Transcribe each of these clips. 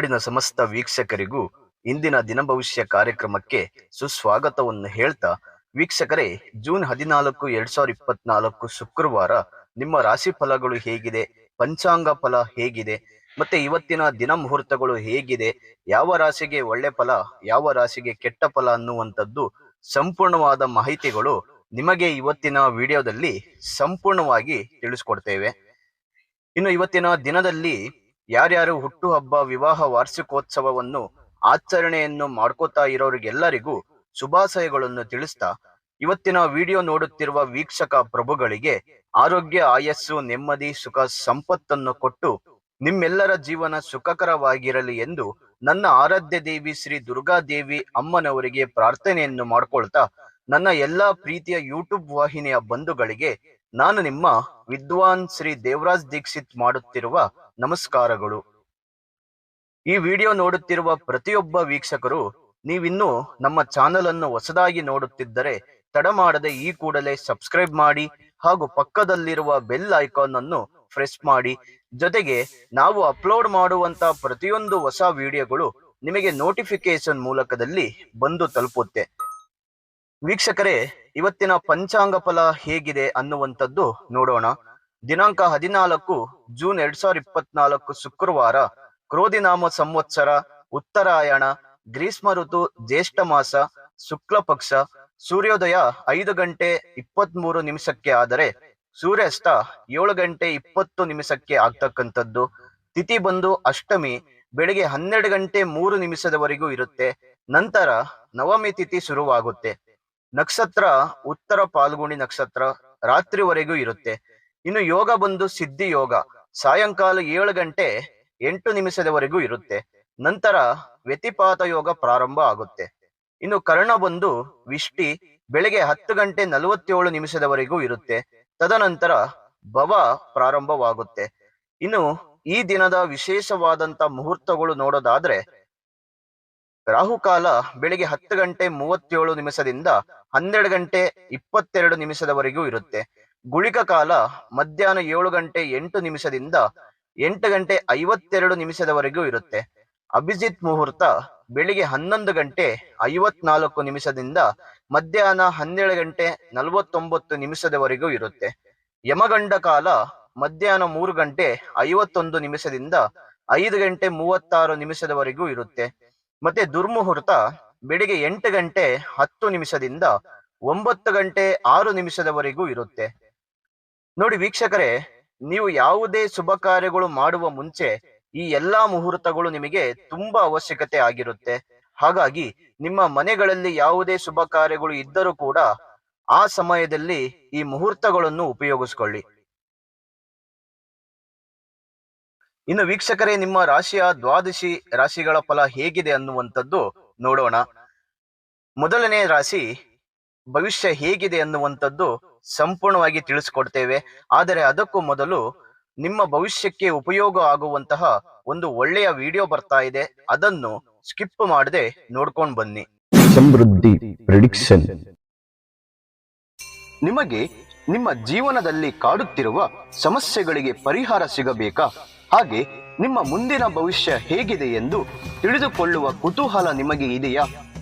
ನಾಡಿನ ಸಮಸ್ತ ವೀಕ್ಷಕರಿಗೂ ಇಂದಿನ ದಿನ ಭವಿಷ್ಯ ಕಾರ್ಯಕ್ರಮಕ್ಕೆ ಸುಸ್ವಾಗತವನ್ನು ಹೇಳ್ತಾ, ವೀಕ್ಷಕರೇ, ಜೂನ್ ಹದಿನಾಲ್ಕು, ಎರಡ್ ಸಾವಿರದ ಇಪ್ಪತ್ನಾಲ್ಕು ಶುಕ್ರವಾರ ನಿಮ್ಮ ರಾಶಿ ಫಲಗಳು ಹೇಗಿದೆ? ಪಂಚಾಂಗ ಫಲ ಹೇಗಿದೆ? ಮತ್ತೆ ಇವತ್ತಿನ ದಿನ ಮುಹೂರ್ತಗಳು ಹೇಗಿದೆ? ಯಾವ ರಾಶಿಗೆ ಒಳ್ಳೆ ಫಲ, ಯಾವ ರಾಶಿಗೆ ಕೆಟ್ಟ ಫಲ ಅನ್ನುವಂಥದ್ದು ಸಂಪೂರ್ಣವಾದ ಮಾಹಿತಿಗಳು ನಿಮಗೆ ಇವತ್ತಿನ ವಿಡಿಯೋದಲ್ಲಿ ಸಂಪೂರ್ಣವಾಗಿ ತಿಳಿಸ್ಕೊಡ್ತೇವೆ. ಇನ್ನು ಇವತ್ತಿನ ದಿನದಲ್ಲಿ ಯಾರ್ಯಾರು ಹುಟ್ಟುಹಬ್ಬ, ವಿವಾಹ, ವಾರ್ಷಿಕೋತ್ಸವವನ್ನು ಆಚರಣೆಯನ್ನು ಮಾಡ್ಕೋತಾ ಇರೋರಿಗೆಲ್ಲರಿಗೂ ಶುಭಾಶಯಗಳನ್ನು ತಿಳಿಸ್ತಾ, ಇವತ್ತಿನ ವಿಡಿಯೋ ನೋಡುತ್ತಿರುವ ವೀಕ್ಷಕ ಪ್ರಭುಗಳಿಗೆ ಆರೋಗ್ಯ, ಆಯಸ್ಸು, ನೆಮ್ಮದಿ, ಸುಖ, ಸಂಪತ್ತನ್ನು ಕೊಟ್ಟು ನಿಮ್ಮೆಲ್ಲರ ಜೀವನ ಸುಖಕರವಾಗಿರಲಿ ಎಂದು ನನ್ನ ಆರಾಧ್ಯ ದೇವಿ ಶ್ರೀ ದುರ್ಗಾದೇವಿ ಅಮ್ಮನವರಿಗೆ ಪ್ರಾರ್ಥನೆಯನ್ನು ಮಾಡ್ಕೊಳ್ತಾ, ನನ್ನ ಎಲ್ಲಾ ಪ್ರೀತಿಯ ಯೂಟ್ಯೂಬ್ ವಾಹಿನಿಯ ಬಂಧುಗಳಿಗೆ ನಾನು ನಿಮ್ಮ ವಿದ್ವಾನ್ ಶ್ರೀ ದೇವರಾಜ್ ದೀಕ್ಷಿತ್ ಮಾಡುತ್ತಿರುವ ನಮಸ್ಕಾರಗಳು. ಈ ವಿಡಿಯೋ ನೋಡುತ್ತಿರುವ ಪ್ರತಿಯೊಬ್ಬ ವೀಕ್ಷಕರು, ನೀವಿನ್ನೂ ನಮ್ಮ ಚಾನೆಲ್ ಅನ್ನು ಹೊಸದಾಗಿ ನೋಡುತ್ತಿದ್ದರೆ ತಡ ಮಾಡದೆ ಈ ಕೂಡಲೇ ಸಬ್ಸ್ಕ್ರೈಬ್ ಮಾಡಿ ಹಾಗೂ ಪಕ್ಕದಲ್ಲಿರುವ ಬೆಲ್ ಐಕಾನ್ ಅನ್ನು ಪ್ರೆಸ್ ಮಾಡಿ. ಜೊತೆಗೆ ನಾವು ಅಪ್ಲೋಡ್ ಮಾಡುವಂತ ಪ್ರತಿಯೊಂದು ಹೊಸ ವಿಡಿಯೋಗಳು ನಿಮಗೆ ನೋಟಿಫಿಕೇಶನ್ ಮೂಲಕದಲ್ಲಿ ಬಂದು ತಲುಪುತ್ತೆ. ವೀಕ್ಷಕರೇ, ಇವತ್ತಿನ ಪಂಚಾಂಗ ಫಲ ಹೇಗಿದೆ ಅನ್ನುವಂಥದ್ದು ನೋಡೋಣ. ದಿನಾಂಕ ಹದಿನಾಲ್ಕು ಜೂನ್ ಎರಡ್ ಸಾವಿರದ ಇಪ್ಪತ್ನಾಲ್ಕು ಶುಕ್ರವಾರ ಕ್ರೋಧಿನಾಮ ಸಂವತ್ಸರ ಉತ್ತರಾಯಣ, ಗ್ರೀಷ್ಮ ಋತು, ಜ್ಯೇಷ್ಠ ಮಾಸ, ಶುಕ್ಲ ಪಕ್ಷ, ಸೂರ್ಯೋದಯ ಐದು ಗಂಟೆ ಇಪ್ಪತ್ತ್ ಮೂರು ನಿಮಿಷಕ್ಕೆ ಆದರೆ ಸೂರ್ಯಾಸ್ತ ಏಳು ಗಂಟೆ ಇಪ್ಪತ್ತು ನಿಮಿಷಕ್ಕೆ ಆಗ್ತಕ್ಕಂಥದ್ದು. ತಿಥಿ ಬಂದು ಅಷ್ಟಮಿ ಬೆಳಿಗ್ಗೆ ಹನ್ನೆರಡು ಗಂಟೆ ಮೂರು ನಿಮಿಷದವರೆಗೂ ಇರುತ್ತೆ. ನಂತರ ನವಮಿ ತಿಥಿ ಶುರುವಾಗುತ್ತೆ. ನಕ್ಷತ್ರ, ಉತ್ತರ ಪಾಲ್ಗುಣಿ ನಕ್ಷತ್ರ ರಾತ್ರಿವರೆಗೂ ಇರುತ್ತೆ. ಇನ್ನು ಯೋಗ ಬಂದು ಸಿದ್ಧಿ ಯೋಗ. ಸಾಯಂಕಾಲ ಏಳು ಗಂಟೆ ಎಂಟು ನಿಮಿಷದವರೆಗೂ ಇರುತ್ತೆ. ನಂತರ ವ್ಯತಿಪಾತ ಯೋಗ ಪ್ರಾರಂಭ ಆಗುತ್ತೆ. ಇನ್ನು ಕರ್ಣ ಬಂದು ವಿಷ್ಟಿ ಬೆಳಗ್ಗೆ ಹತ್ತು ಗಂಟೆ ನಲವತ್ತೇಳು ನಿಮಿಷದವರೆಗೂ ಇರುತ್ತೆ. ತದನಂತರ ಭವ ಪ್ರಾರಂಭವಾಗುತ್ತೆ. ಇನ್ನು ಈ ದಿನದ ವಿಶೇಷವಾದಂತ ಮುಹೂರ್ತಗಳು ನೋಡೋದಾದ್ರೆ ರಾಹುಕಾಲ ಬೆಳಿಗ್ಗೆ ಹತ್ತು ಗಂಟೆ ಮೂವತ್ತೇಳು ನಿಮಿಷದಿಂದ ಹನ್ನೆರಡು ಗಂಟೆ ಇಪ್ಪತ್ತೆರಡು ನಿಮಿಷದವರೆಗೂ ಇರುತ್ತೆ. ಗುಳಿಕ ಕಾಲ ಮಧ್ಯಾಹ್ನ ಏಳು ಗಂಟೆ ಎಂಟು ನಿಮಿಷದಿಂದ ಎಂಟು ಗಂಟೆ ಐವತ್ತೆರಡು ನಿಮಿಷದವರೆಗೂ ಇರುತ್ತೆ. ಅಭಿಜಿತ್ ಮುಹೂರ್ತ ಬೆಳಿಗ್ಗೆ ಹನ್ನೊಂದು ಗಂಟೆ ಐವತ್ನಾಲ್ಕು ನಿಮಿಷದಿಂದ ಮಧ್ಯಾಹ್ನ ಹನ್ನೆರಡು ಗಂಟೆ ನಲವತ್ತೊಂಬತ್ತು ನಿಮಿಷದವರೆಗೂ ಇರುತ್ತೆ. ಯಮಗಂಡ ಕಾಲ ಮಧ್ಯಾಹ್ನ ಮೂರು ಗಂಟೆ ಐವತ್ತೊಂದು ನಿಮಿಷದಿಂದ ಐದು ಗಂಟೆ ಮೂವತ್ತಾರು ನಿಮಿಷದವರೆಗೂ ಇರುತ್ತೆ. ಮತ್ತೆ ದುರ್ಮುಹೂರ್ತ ಬೆಳಿಗ್ಗೆ ಎಂಟು ಗಂಟೆ ಹತ್ತು ನಿಮಿಷದಿಂದ ಒಂಬತ್ತು ಗಂಟೆ ಆರು ನಿಮಿಷದವರೆಗೂ ಇರುತ್ತೆ. ನೋಡಿ ವೀಕ್ಷಕರೇ, ನೀವು ಯಾವುದೇ ಶುಭ ಕಾರ್ಯಗಳು ಮಾಡುವ ಮುಂಚೆ ಈ ಎಲ್ಲಾ ಮುಹೂರ್ತಗಳು ನಿಮಗೆ ತುಂಬಾ ಅವಶ್ಯಕತೆ ಆಗಿರುತ್ತೆ. ಹಾಗಾಗಿ ನಿಮ್ಮ ಮನೆಗಳಲ್ಲಿ ಯಾವುದೇ ಶುಭ ಕಾರ್ಯಗಳು ಇದ್ದರೂ ಕೂಡ ಆ ಸಮಯದಲ್ಲಿ ಈ ಮುಹೂರ್ತಗಳನ್ನು ಉಪಯೋಗಿಸ್ಕೊಳ್ಳಿ. ಇನ್ನು ವೀಕ್ಷಕರೇ, ನಿಮ್ಮ ರಾಶಿಯ ದ್ವಾದಶಿ ರಾಶಿಗಳ ಫಲ ಹೇಗಿದೆ ಅನ್ನುವಂಥದ್ದು ನೋಡೋಣ. ಮೊದಲನೇ ರಾಶಿ ಭವಿಷ್ಯ ಹೇಗಿದೆ ಅನ್ನುವಂಥದ್ದು ಸಂಪೂರ್ಣವಾಗಿ ತಿಳಿಸ್ಕೊಡ್ತೇವೆ. ಆದರೆ ಅದಕ್ಕೂ ಮೊದಲು ನಿಮ್ಮ ಭವಿಷ್ಯಕ್ಕೆ ಉಪಯೋಗ ಆಗುವಂತಹ ಒಂದು ಒಳ್ಳೆಯ ವಿಡಿಯೋ ಬರ್ತಾ ಇದೆ. ಅದನ್ನು ಸ್ಕಿಪ್ ಮಾಡದೆ ನೋಡ್ಕೊಂಡು ಬನ್ನಿ. ಸಮೃದ್ಧಿ ಪ್ರಿಡಿಕ್ಷನ್. ನಿಮಗೆ ನಿಮ್ಮ ಜೀವನದಲ್ಲಿ ಕಾಡುತ್ತಿರುವ ಸಮಸ್ಯೆಗಳಿಗೆ ಪರಿಹಾರ ಸಿಗಬೇಕಾ? ಹಾಗೆ ನಿಮ್ಮ ಮುಂದಿನ ಭವಿಷ್ಯ ಹೇಗಿದೆ ಎಂದು ತಿಳಿದುಕೊಳ್ಳುವ ಕುತೂಹಲ ನಿಮಗೆ ಇದೆಯಾ?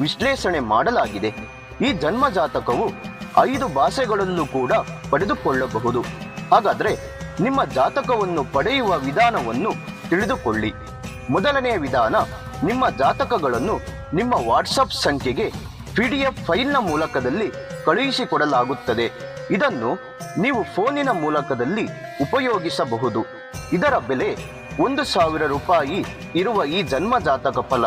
ವಿಶ್ಲೇಷಣೆ ಮಾಡಲಾಗಿದೆ. ಈ ಜನ್ಮ ಜಾತಕವು ಐದು ಭಾಷೆಗಳನ್ನು ಕೂಡ ಪಡೆದುಕೊಳ್ಳಬಹುದು. ಹಾಗಾದ್ರೆ ನಿಮ್ಮ ಜಾತಕವನ್ನು ಪಡೆಯುವ ವಿಧಾನವನ್ನು ತಿಳಿದುಕೊಳ್ಳಿ. ಮೊದಲನೆಯ ವಿಧಾನ, ನಿಮ್ಮ ಜಾತಕಗಳನ್ನು ನಿಮ್ಮ ವಾಟ್ಸಪ್ ಸಂಖ್ಯೆಗೆ ಪಿಡಿಎಫ್ ಫೈಲ್ನ ಮೂಲಕದಲ್ಲಿ ಕಳುಹಿಸಿಕೊಡಲಾಗುತ್ತದೆ. ಇದನ್ನು ನೀವು ಫೋನಿನ ಮೂಲಕದಲ್ಲಿ ಉಪಯೋಗಿಸಬಹುದು. ಇದರ ಬೆಲೆ ಒಂದು ಸಾವಿರ ರೂಪಾಯಿ ಇರುವ ಈ ಜನ್ಮ ಜಾತಕ ಫಲ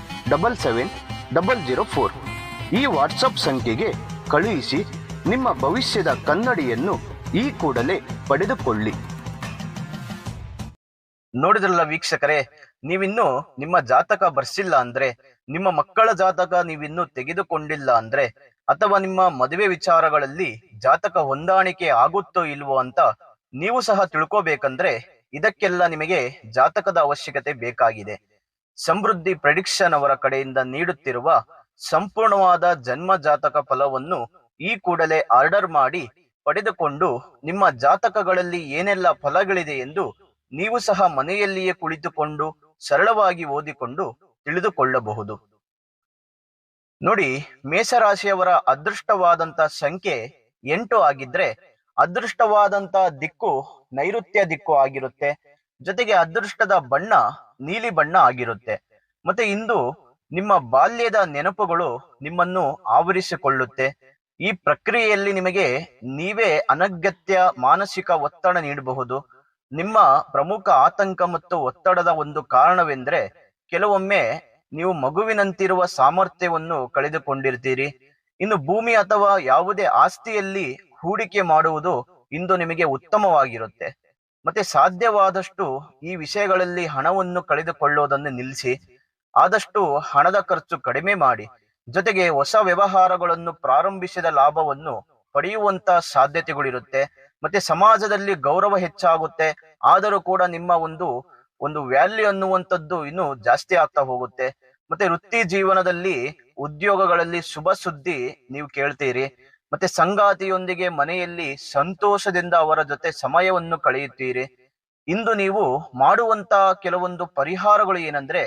double seven double zero four ಈ ವಾಟ್ಸಪ್ ಸಂಖ್ಯೆಗೆ ಕಳುಹಿಸಿ ನಿಮ್ಮ ಭವಿಷ್ಯದ ಕನ್ನಡಿಯನ್ನು ಈ ಕೂಡಲೇ ಪಡೆದುಕೊಳ್ಳಿ. ನೋಡಿದ್ರಲ್ಲ ವೀಕ್ಷಕರೇ, ನೀವಿನ್ನು ನಿಮ್ಮ ಜಾತಕ ಬರ್ಸಿಲ್ಲ ಅಂದ್ರೆ, ನಿಮ್ಮ ಮಕ್ಕಳ ಜಾತಕ ನೀವಿನ್ನು ತೆಗೆದುಕೊಂಡಿಲ್ಲ ಅಂದ್ರೆ, ಅಥವಾ ನಿಮ್ಮ ಮದುವೆ ವಿಚಾರಗಳಲ್ಲಿ ಜಾತಕ ಹೊಂದಾಣಿಕೆ ಆಗುತ್ತೋ ಇಲ್ವೋ ಅಂತ ನೀವು ಸಹ ತಿಳ್ಕೋಬೇಕಂದ್ರೆ, ಇದಕ್ಕೆಲ್ಲ ನಿಮಗೆ ಜಾತಕದ ಅವಶ್ಯಕತೆ ಬೇಕಾಗಿದೆ. ಸಮೃದ್ಧಿ ಪ್ರೆಡಿಕ್ಷನ್ ಅವರ ಕಡೆಯಿಂದ ನೀಡುತ್ತಿರುವ ಸಂಪೂರ್ಣವಾದ ಜನ್ಮ ಜಾತಕ ಫಲವನ್ನು ಈ ಕೂಡಲೇ ಆರ್ಡರ್ ಮಾಡಿ ಪಡೆದುಕೊಂಡು ನಿಮ್ಮ ಜಾತಕಗಳಲ್ಲಿ ಏನೆಲ್ಲ ಫಲಗಳಿದೆ ಎಂದು ನೀವು ಸಹ ಮನೆಯಲ್ಲಿಯೇ ಕುಳಿತುಕೊಂಡು ಸರಳವಾಗಿ ಓದಿಕೊಂಡು ತಿಳಿದುಕೊಳ್ಳಬಹುದು. ನೋಡಿ, ಮೇಷರಾಶಿಯವರ ಅದೃಷ್ಟವಾದಂತ ಸಂಖ್ಯೆ ಎಂಟು ಆಗಿದ್ರೆ ಅದೃಷ್ಟವಾದಂತ ದಿಕ್ಕು ನೈಋತ್ಯ ದಿಕ್ಕು ಆಗಿರುತ್ತೆ. ಜೊತೆಗೆ ಅದೃಷ್ಟದ ಬಣ್ಣ ನೀಲಿ ಬಣ್ಣ ಆಗಿರುತ್ತೆ. ಮತ್ತೆ ಇಂದು ನಿಮ್ಮ ಬಾಲ್ಯದ ನೆನಪುಗಳು ನಿಮ್ಮನ್ನು ಆವರಿಸಿಕೊಳ್ಳುತ್ತೆ. ಈ ಪ್ರಕ್ರಿಯೆಯಲ್ಲಿ ನಿಮಗೆ ನೀವೇ ಅನಗತ್ಯ ಮಾನಸಿಕ ಒತ್ತಡ ನೀಡಬಹುದು. ನಿಮ್ಮ ಪ್ರಮುಖ ಆತಂಕ ಮತ್ತು ಒತ್ತಡದ ಒಂದು ಕಾರಣವೆಂದರೆ ಕೆಲವೊಮ್ಮೆ ನೀವು ಮಗುವಿನಂತಿರುವ ಸಾಮರ್ಥ್ಯವನ್ನು ಕಳೆದುಕೊಂಡಿರ್ತೀರಿ. ಇನ್ನು ಭೂಮಿ ಅಥವಾ ಯಾವುದೇ ಆಸ್ತಿಯಲ್ಲಿ ಹೂಡಿಕೆ ಮಾಡುವುದು ಇಂದು ನಿಮಗೆ ಉತ್ತಮವಾಗಿರುತ್ತೆ. ಮತ್ತೆ ಸಾಧ್ಯವಾದಷ್ಟು ಈ ವಿಷಯಗಳಲ್ಲಿ ಹಣವನ್ನು ಕಳೆದುಕೊಳ್ಳುವುದನ್ನು ನಿಲ್ಲಿಸಿ, ಆದಷ್ಟು ಹಣದ ಖರ್ಚು ಕಡಿಮೆ ಮಾಡಿ, ಜೊತೆಗೆ ಹೊಸ ವ್ಯವಹಾರಗಳನ್ನು ಪ್ರಾರಂಭಿಸಿದ ಲಾಭವನ್ನು ಪಡೆಯುವಂತ ಸಾಧ್ಯತೆಗಳಿರುತ್ತೆ. ಮತ್ತೆ ಸಮಾಜದಲ್ಲಿ ಗೌರವ ಹೆಚ್ಚಾಗುತ್ತೆ, ಆದರೂ ಕೂಡ ನಿಮ್ಮ ಒಂದು ಒಂದು ವ್ಯಾಲ್ಯೂ ಅನ್ನುವಂಥದ್ದು ಇನ್ನು ಜಾಸ್ತಿ ಆಗ್ತಾ ಹೋಗುತ್ತೆ. ಮತ್ತೆ ವೃತ್ತಿ ಜೀವನದಲ್ಲಿ ಉದ್ಯೋಗಗಳಲ್ಲಿ ಶುಭ ಸುದ್ದಿ ನೀವು ಕೇಳ್ತೀರಿ. ಮತ್ತೆ ಸಂಗಾತಿಯೊಂದಿಗೆ ಮನೆಯಲ್ಲಿ ಸಂತೋಷದಿಂದ ಅವರ ಜೊತೆ ಸಮಯವನ್ನು ಕಳೆಯುತ್ತೀರಿ. ಇಂದು ನೀವು ಮಾಡುವಂತ ಕೆಲವೊಂದು ಪರಿಹಾರಗಳು ಏನಂದ್ರೆ,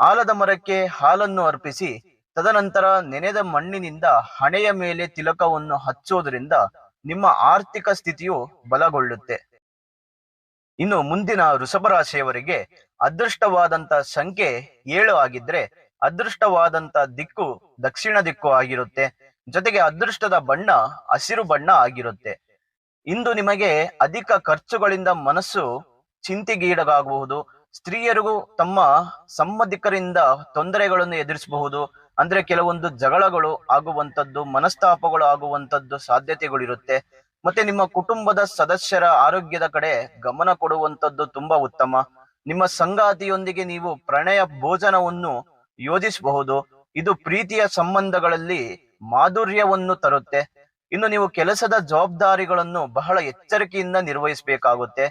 ಆಲದ ಮರಕ್ಕೆ ಹಾಲನ್ನು ಅರ್ಪಿಸಿ, ತದನಂತರ ನೆನೆದ ಮಣ್ಣಿನಿಂದ ಹಣೆಯ ಮೇಲೆ ತಿಲಕವನ್ನು ಹಚ್ಚೋದ್ರಿಂದ ನಿಮ್ಮ ಆರ್ಥಿಕ ಸ್ಥಿತಿಯು ಬಲಗೊಳ್ಳುತ್ತೆ. ಇನ್ನು ಮುಂದಿನ ವೃಷಭ ರಾಶಿಯವರಿಗೆ ಅದೃಷ್ಟವಾದಂತ ಸಂಖ್ಯೆ ಏಳು ಆಗಿದ್ರೆ, ಅದೃಷ್ಟವಾದಂತ ದಿಕ್ಕು ದಕ್ಷಿಣ ದಿಕ್ಕು ಆಗಿರುತ್ತೆ. ಜೊತೆಗೆ ಅದೃಷ್ಟದ ಬಣ್ಣ ಹಸಿರು ಬಣ್ಣ ಆಗಿರುತ್ತೆ. ಇಂದು ನಿಮಗೆ ಅಧಿಕ ಖರ್ಚುಗಳಿಂದ ಮನಸ್ಸು ಚಿಂತೆಗೀಡಾಗಬಹುದು ಸ್ತ್ರೀಯರಿಗೂ ತಮ್ಮ ಸಂಬಂಧಿಕರಿಂದ ತೊಂದರೆಗಳನ್ನು ಎದುರಿಸಬಹುದು. ಅಂದ್ರೆ ಕೆಲವೊಂದು ಜಗಳಗಳು ಆಗುವಂತದ್ದು ಮನಸ್ತಾಪಗಳು ಆಗುವಂತದ್ದು ಸಾಧ್ಯತೆಗಳಿರುತ್ತೆ. ಮತ್ತೆ ನಿಮ್ಮ ಕುಟುಂಬದ ಸದಸ್ಯರ ಆರೋಗ್ಯದ ಕಡೆ ಗಮನ ಕೊಡುವಂತದ್ದು ತುಂಬಾ ಉತ್ತಮ. ನಿಮ್ಮ ಸಂಗಾತಿಯೊಂದಿಗೆ ನೀವು ಪ್ರಣಯ ಭೋಜನವನ್ನು ಯೋಜಿಸಬಹುದು. ಇದು ಪ್ರೀತಿಯ ಸಂಬಂಧಗಳಲ್ಲಿ ಮಾಧುರ್ಯವನ್ನು ತರುತ್ತೆ. ಇನ್ನು ನೀವು ಕೆಲಸದ ಜವಾಬ್ದಾರಿಗಳನ್ನು ಬಹಳ ಎಚ್ಚರಿಕೆಯಿಂದ ನಿರ್ವಹಿಸಬೇಕಾಗುತ್ತೆ.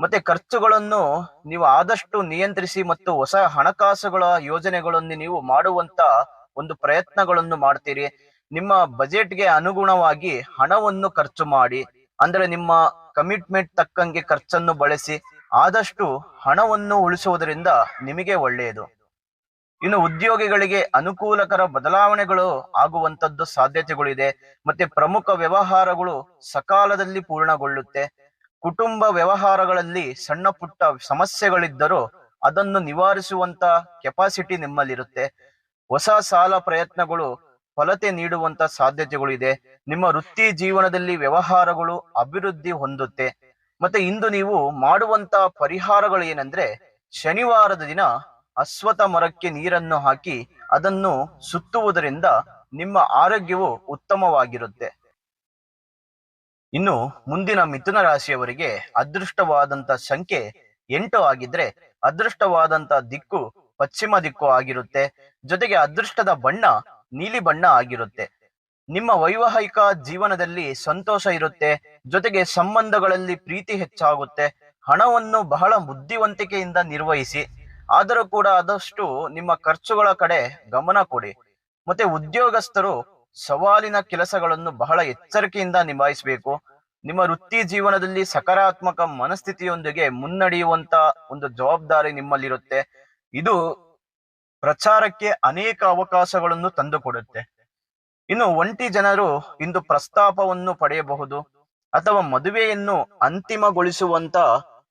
ಮತ್ತೆ ಖರ್ಚುಗಳನ್ನು ನೀವು ಆದಷ್ಟು ನಿಯಂತ್ರಿಸಿ ಮತ್ತು ಹೊಸ ಹಣಕಾಸುಗಳ ಯೋಜನೆಗಳನ್ನು ನೀವು ಮಾಡುವಂತ ಒಂದು ಪ್ರಯತ್ನಗಳನ್ನು ಮಾಡ್ತೀರಿ. ನಿಮ್ಮ ಬಜೆಟ್ಗೆ ಅನುಗುಣವಾಗಿ ಹಣವನ್ನು ಖರ್ಚು ಮಾಡಿ, ಅಂದ್ರೆ ನಿಮ್ಮ ಕಮಿಟ್ಮೆಂಟ್ ತಕ್ಕಂಗೆ ಖರ್ಚನ್ನು ಬಳಸಿ, ಆದಷ್ಟು ಹಣವನ್ನು ಉಳಿಸುವುದರಿಂದ ನಿಮಗೆ ಒಳ್ಳೆಯದು. ಇನ್ನು ಉದ್ಯೋಗಿಗಳಿಗೆ ಅನುಕೂಲಕರ ಬದಲಾವಣೆಗಳು ಆಗುವಂತದ್ದು ಸಾಧ್ಯತೆಗಳಿದೆ. ಮತ್ತೆ ಪ್ರಮುಖ ವ್ಯವಹಾರಗಳು ಸಕಾಲದಲ್ಲಿ ಪೂರ್ಣಗೊಳ್ಳುತ್ತೆ. ಕುಟುಂಬ ವ್ಯವಹಾರಗಳಲ್ಲಿ ಸಣ್ಣ ಪುಟ್ಟ ಸಮಸ್ಯೆಗಳಿದ್ದರೂ ಅದನ್ನು ನಿವಾರಿಸುವಂತ ಕೆಪಾಸಿಟಿ ನಿಮ್ಮಲ್ಲಿರುತ್ತೆ. ಹೊಸ ಸಾಲ ಪ್ರಯತ್ನಗಳು ಫಲತೆ ನೀಡುವಂತ ಸಾಧ್ಯತೆಗಳು ಇದೆ ನಿಮ್ಮ ವೃತ್ತಿ ಜೀವನದಲ್ಲಿ ವ್ಯವಹಾರಗಳು ಅಭಿವೃದ್ಧಿ ಹೊಂದುತ್ತೆ. ಮತ್ತೆ ಇಂದು ನೀವು ಮಾಡುವಂತ ಪರಿಹಾರಗಳು ಏನಂದ್ರೆ ಶನಿವಾರದ ದಿನ ಅಶ್ವಥ ಮರಕ್ಕೆ ನೀರನ್ನು ಹಾಕಿ ಅದನ್ನು ಸುತ್ತುವುದರಿಂದ ನಿಮ್ಮ ಆರೋಗ್ಯವು ಉತ್ತಮವಾಗಿರುತ್ತೆ. ಇನ್ನು ಮುಂದಿನ ಮಿಥುನ ರಾಶಿಯವರಿಗೆ ಅದೃಷ್ಟವಾದಂತ ಸಂಖ್ಯೆ ಎಂಟು ಆಗಿದ್ರೆ ಅದೃಷ್ಟವಾದಂತ ದಿಕ್ಕು ಪಶ್ಚಿಮ ದಿಕ್ಕು ಆಗಿರುತ್ತೆ. ಜೊತೆಗೆ ಅದೃಷ್ಟದ ಬಣ್ಣ ನೀಲಿ ಬಣ್ಣ ಆಗಿರುತ್ತೆ. ನಿಮ್ಮ ವೈವಾಹಿಕ ಜೀವನದಲ್ಲಿ ಸಂತೋಷ ಇರುತ್ತೆ. ಜೊತೆಗೆ ಸಂಬಂಧಗಳಲ್ಲಿ ಪ್ರೀತಿ ಹೆಚ್ಚಾಗುತ್ತೆ. ಹಣವನ್ನು ಬಹಳ ಬುದ್ಧಿವಂತಿಕೆಯಿಂದ ನಿರ್ವಹಿಸಿ ಆದರೂ ಕೂಡ ಆದಷ್ಟು ನಿಮ್ಮ ಖರ್ಚುಗಳ ಕಡೆ ಗಮನ ಕೊಡಿ. ಮತ್ತೆ ಉದ್ಯೋಗಸ್ಥರು ಸವಾಲಿನ ಕೆಲಸಗಳನ್ನು ಬಹಳ ಎಚ್ಚರಿಕೆಯಿಂದ ನಿಭಾಯಿಸಬೇಕು. ನಿಮ್ಮ ವೃತ್ತಿ ಜೀವನದಲ್ಲಿ ಸಕಾರಾತ್ಮಕ ಮನಸ್ಥಿತಿಯೊಂದಿಗೆ ಮುನ್ನಡೆಯುವಂತ ಒಂದು ಜವಾಬ್ದಾರಿ ನಿಮ್ಮಲ್ಲಿರುತ್ತೆ. ಇದು ಪ್ರಚಾರಕ್ಕೆ ಅನೇಕ ಅವಕಾಶಗಳನ್ನು ತಂದುಕೊಡುತ್ತೆ. ಇನ್ನು ಒಂಟಿ ಜನರು ಇಂದು ಪ್ರಸ್ತಾಪವನ್ನು ಪಡೆಯಬಹುದು ಅಥವಾ ಮದುವೆಯನ್ನು ಅಂತಿಮಗೊಳಿಸುವಂತ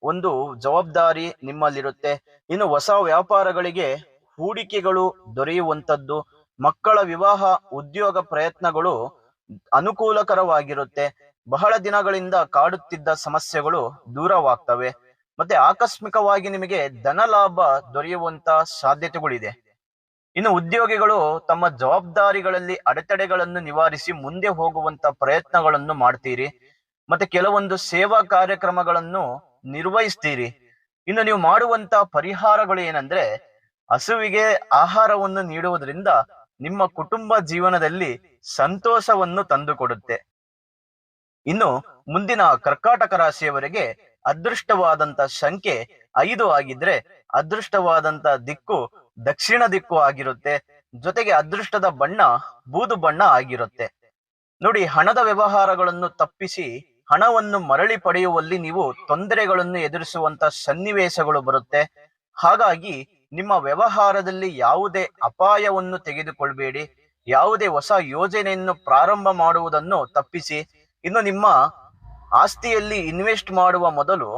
ಒಂದು ಜವಾಬ್ದಾರಿ ನಿಮ್ಮಲ್ಲಿರುತ್ತೆ. ಇನ್ನು ಹೊಸ ವ್ಯಾಪಾರಗಳಿಗೆ ಹೂಡಿಕೆಗಳು ದೊರೆಯುವಂತದ್ದು ಮಕ್ಕಳ ವಿವಾಹ, ಉದ್ಯೋಗ ಪ್ರಯತ್ನಗಳು ಅನುಕೂಲಕರವಾಗಿರುತ್ತೆ. ಬಹಳ ದಿನಗಳಿಂದ ಕಾಡುತ್ತಿದ್ದ ಸಮಸ್ಯೆಗಳು ದೂರವಾಗ್ತವೆ. ಮತ್ತೆ ಆಕಸ್ಮಿಕವಾಗಿ ನಿಮಗೆ ಧನ ಲಾಭ ದೊರೆಯುವಂತ ಸಾಧ್ಯತೆಗಳಿದೆ. ಇನ್ನು ಉದ್ಯೋಗಿಗಳು ತಮ್ಮ ಜವಾಬ್ದಾರಿಗಳಲ್ಲಿ ಅಡೆತಡೆಗಳನ್ನು ನಿವಾರಿಸಿ ಮುಂದೆ ಹೋಗುವಂತ ಪ್ರಯತ್ನಗಳನ್ನು ಮಾಡ್ತೀರಿ. ಮತ್ತೆ ಕೆಲವೊಂದು ಸೇವಾ ಕಾರ್ಯಕ್ರಮಗಳನ್ನು ನಿರ್ವಹಿಸ್ತೀರಿ. ಇನ್ನು ನೀವು ಮಾಡುವಂತ ಪರಿಹಾರಗಳು ಏನಂದ್ರೆ ಹಸುವಿಗೆ ಆಹಾರವನ್ನು ನೀಡುವುದರಿಂದ ನಿಮ್ಮ ಕುಟುಂಬ ಜೀವನದಲ್ಲಿ ಸಂತೋಷವನ್ನು ತಂದುಕೊಡುತ್ತೆ. ಇನ್ನು ಮುಂದಿನ ಕರ್ಕಾಟಕ ರಾಶಿಯವರೆಗೆ ಅದೃಷ್ಟವಾದಂತ ಸಂಖ್ಯೆ ಐದು ಆಗಿದ್ರೆ ಅದೃಷ್ಟವಾದಂತ ದಿಕ್ಕು ದಕ್ಷಿಣ ದಿಕ್ಕು ಆಗಿರುತ್ತೆ. ಜೊತೆಗೆ ಅದೃಷ್ಟದ ಬಣ್ಣ ಬೂದು ಬಣ್ಣ ಆಗಿರುತ್ತೆ. ನೋಡಿ ಹಣದ ವ್ಯವಹಾರಗಳನ್ನು ತಪ್ಪಿಸಿ ಹಣವನ್ನು ಮರಳಿ ಪಡೆಯುವಲ್ಲಿ ನೀವು ತೊಂದರೆಗಳನ್ನು ಎದುರಿಸುವಂತ ಸನ್ನಿವೇಶಗಳು ಬರುತ್ತೆ. ಹಾಗಾಗಿ ನಿಮ್ಮ ವ್ಯವಹಾರದಲ್ಲಿ ಯಾವುದೇ ಅಪಾಯವನ್ನು ತೆಗೆದುಕೊಳ್ಬೇಡಿ. ಯಾವುದೇ ಹೊಸ ಯೋಜನೆಯನ್ನು ಪ್ರಾರಂಭ ಮಾಡುವುದನ್ನು ತಪ್ಪಿಸಿ. ಇನ್ನು ನಿಮ್ಮ ಆಸ್ತಿಯಲ್ಲಿ ಇನ್ವೆಸ್ಟ್ ಮಾಡುವ ಮೊದಲು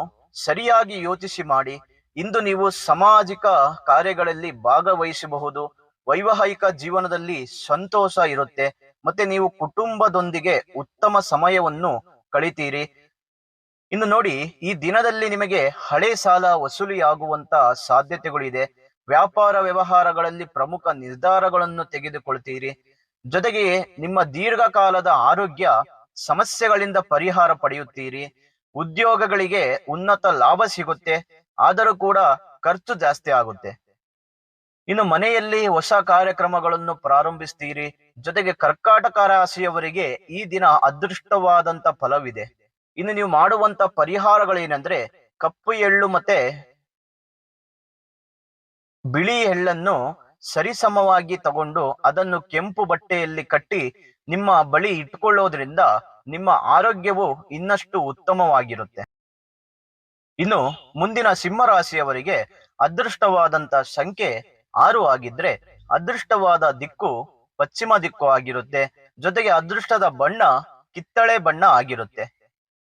ಸರಿಯಾಗಿ ಯೋಚಿಸಿ ಮಾಡಿ. ಇಂದು ನೀವು ಸಾಮಾಜಿಕ ಕಾರ್ಯಗಳಲ್ಲಿ ಭಾಗವಹಿಸಬಹುದು. ವೈವಾಹಿಕ ಜೀವನದಲ್ಲಿ ಸಂತೋಷ ಇರುತ್ತೆ. ಮತ್ತೆ ನೀವು ಕುಟುಂಬದೊಂದಿಗೆ ಉತ್ತಮ ಸಮಯವನ್ನು ಕಳಿತೀರಿ? ಇನ್ನು ನೋಡಿ, ಈ ದಿನದಲ್ಲಿ ನಿಮಗೆ ಹಳೆ ಸಾಲ ವಸೂಲಿಯಾಗುವಂತ ಸಾಧ್ಯತೆಗಳಿದೆ. ವ್ಯಾಪಾರ ವ್ಯವಹಾರಗಳಲ್ಲಿ ಪ್ರಮುಖ ನಿರ್ಧಾರಗಳನ್ನು ತೆಗೆದುಕೊಳ್ತೀರಿ. ಜೊತೆಗೆ ನಿಮ್ಮ ದೀರ್ಘಕಾಲದ ಆರೋಗ್ಯ ಸಮಸ್ಯೆಗಳಿಂದ ಪರಿಹಾರ ಪಡೆಯುತ್ತೀರಿ. ಉದ್ಯೋಗಗಳಿಗೆ ಉನ್ನತ ಲಾಭ ಸಿಗುತ್ತೆ. ಆದರೂ ಕೂಡ ಖರ್ಚು ಜಾಸ್ತಿ ಆಗುತ್ತೆ. ಇನ್ನು ಮನೆಯಲ್ಲಿ ಹೊಸ ಕಾರ್ಯಕ್ರಮಗಳನ್ನು ಪ್ರಾರಂಭಿಸ್ತೀರಿ. ಜೊತೆಗೆ ಕರ್ಕಾಟಕ ರಾಶಿಯವರಿಗೆ ಈ ದಿನ ಅದೃಷ್ಟವಾದಂತ ಫಲವಿದೆ. ಇನ್ನು ನೀವು ಮಾಡುವಂತ ಪರಿಹಾರಗಳೇನೆಂದ್ರೆ ಕಪ್ಪು ಎಳ್ಳು ಮತ್ತೆ ಬಿಳಿ ಎಳ್ಳನ್ನು ಸರಿಸಮವಾಗಿ ತಗೊಂಡು ಅದನ್ನು ಕೆಂಪು ಬಟ್ಟೆಯಲ್ಲಿ ಕಟ್ಟಿ ನಿಮ್ಮ ಬಳಿ ಇಟ್ಕೊಳ್ಳೋದ್ರಿಂದ ನಿಮ್ಮ ಆರೋಗ್ಯವು ಇನ್ನಷ್ಟು ಉತ್ತಮವಾಗಿರುತ್ತೆ. ಇನ್ನು ಮುಂದಿನ ಸಿಂಹರಾಶಿಯವರಿಗೆ ಅದೃಷ್ಟವಾದಂತ ಸಂಖ್ಯೆ ಆರು ಆಗಿದ್ರೆ ಅದೃಷ್ಟವಾದ ದಿಕ್ಕು ಪಶ್ಚಿಮ ದಿಕ್ಕು ಆಗಿರುತ್ತೆ. ಜೊತೆಗೆ ಅದೃಷ್ಟದ ಬಣ್ಣ ಕಿತ್ತಳೆ ಬಣ್ಣ ಆಗಿರುತ್ತೆ.